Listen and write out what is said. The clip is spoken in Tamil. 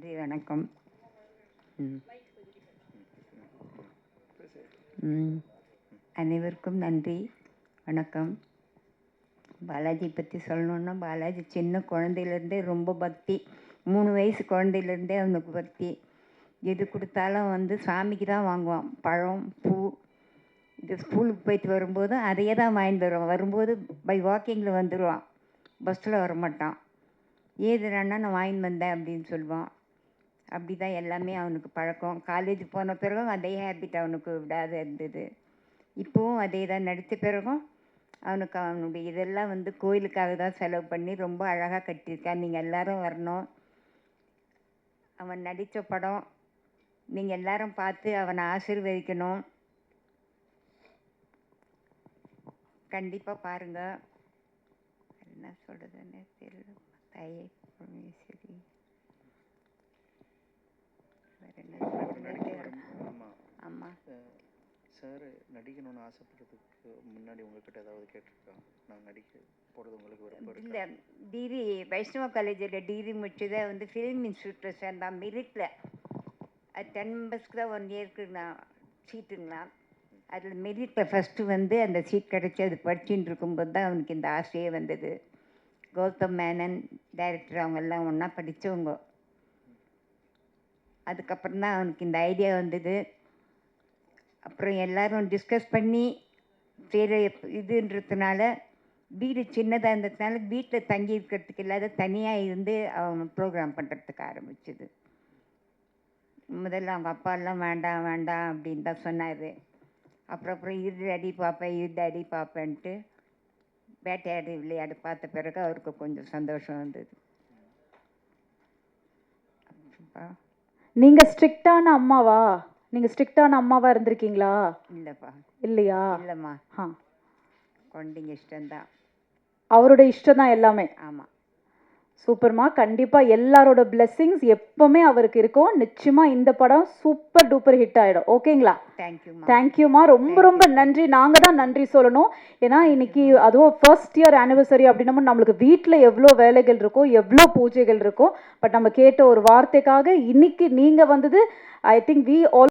நன்றி வணக்கம். ம். ம். அனைவருக்கும் நன்றி வணக்கம். பாலாஜி பற்றி சொல்லணுன்னா பாலாஜி சின்ன குழந்தையிலேருந்தே ரொம்ப பக்தி. மூணு வயசு குழந்தையிலேருந்தே அவனுக்கு பக்தி. எது கொடுத்தாலும் வந்து சாமிக்கு தான் வாங்குவான். பழம் பூ. இது ஸ்கூலுக்கு போயிட்டு வரும்போது அதையே தான் வாங்கிட்டு வருவான். வரும்போது பை வாக்கிங்கில் வந்துடுவான் பஸ்ஸில் வரமாட்டான். ஏதுடான்னா நான் வாங்கிட்டு வந்தேன் அப்படின்னு சொல்லுவான். அப்படி தான் எல்லாமே அவனுக்கு பழக்கம். காலேஜ் போன பிறகும் அதே ஹேபிட் அவனுக்கு விடாத இருந்தது. இப்போவும் அதே தான் நடித்த பிறகும் அவனுக்கு அவனுடைய இதெல்லாம் வந்து கோயிலுக்காக தான் செலவு பண்ணி ரொம்ப அழகாக கட்டியிருக்கான் நீங்கள் எல்லாரும் வரணும். அவன் நடித்த படம். நீங்கள் எல்லாரும் பார்த்து அவனை ஆசீர்வதிக்கணும். கண்டிப்பாக பாருங்கள் என்ன சொல்கிறதுன்னு தெரியல. தயை வேற என்ன சொல்றதுன்னே தெரியல. ஆமாம் ஆமாம் சார் நடிக்கணும்னு ஆசைப்படுறதுக்கு முன்னாடி உங்ககிட்ட ஏதாவது கேட்டிருக்கா? நான் நடிக்க போகிறது உங்களுக்கு விருப்பம் இல்லை டிகிரி வைஷ்ணவ காலேஜில் டிகிரி முடிச்சதை வந்து ஃபிலிம் இன்ஸ்டியூட்டில் சேர்ந்தான் மெரிட்டில். அது டென் மெம்பர்ஸ்க்கு தான் ஒன் இயர்க்கு நான் சீட்டுங்களா அதில் மெரிட்டில். ஃபஸ்ட்டு வந்து அந்த சீட் கிடச்சி அது படிச்சுட்டு இருக்கும்போது தான் அவனுக்கு இந்த ஆசையே வந்தது. கௌதம் மேனன் டைரக்டர் அவங்கெல்லாம் ஒன்றா படித்தவங்க அதுக்கப்புறம் தான் அவனுக்கு இந்த ஐடியா வந்தது. அப்புறம் எல்லோரும் டிஸ்கஸ் பண்ணி சரி இதுன்றதுனால வீடு சின்னதாக இருந்ததுனால வீட்டில் தங்கி இருக்கிறதுக்கு இல்லாத தனியாக இருந்து அவன் ப்ரோக்ராம் பண்ணுறதுக்கு ஆரம்பிச்சது. முதல்ல அவங்க அப்பா எல்லாம் வேண்டாம் வேண்டாம் அப்படின்னு தான் சொன்னார். அப்புறம் அப்புறம் இரு அடி பார்ப்பேன் இரு அடி பார்ப்பேன்ட்டு வேட்டையாடி விளையாடு பார்த்த பிறகு அவருக்கு கொஞ்சம் சந்தோஷம் வந்தது. நீங்கள் ஸ்ட்ரிக்டான அம்மாவா? நீங்க ஸ்ட்ரிக்டான அம்மாவா இருந்திருக்கீங்களா? இல்லைப்பா. இல்லையா? இல்லைம்மா. ஆ. குழந்தைங்க இஷ்டம்தான். அவரோட இஷ்டம் தான் எல்லாமே. ஆமாம் சூப்பர்மா. கண்டிப்பா எல்லாரோட blessings எப்பவுமே அவருக்கு இருக்கும். நிச்சயமா இந்த படம் சூப்பர் டூப்பர் ஹிட் ஆயிடும். ஓகேங்களா? தேங்க்யூம்மா தேங்க்யூமா ரொம்ப ரொம்ப நன்றி. நாங்க தான் நன்றி சொல்லணும். ஏன்னா இன்னைக்கு அதுவும் ஃபர்ஸ்ட் இயர் ஆனிவர்சரி அப்படின்னமும் நம்மளுக்கு வீட்டில் எவ்வளோ வேலைகள் இருக்கும் எவ்வளோ பூஜைகள் இருக்கும் பட் நம்ம கேட்ட ஒரு வார்த்தைக்காக இன்னைக்கு நீங்க வந்தது ஐ திங்க் வி ஆல்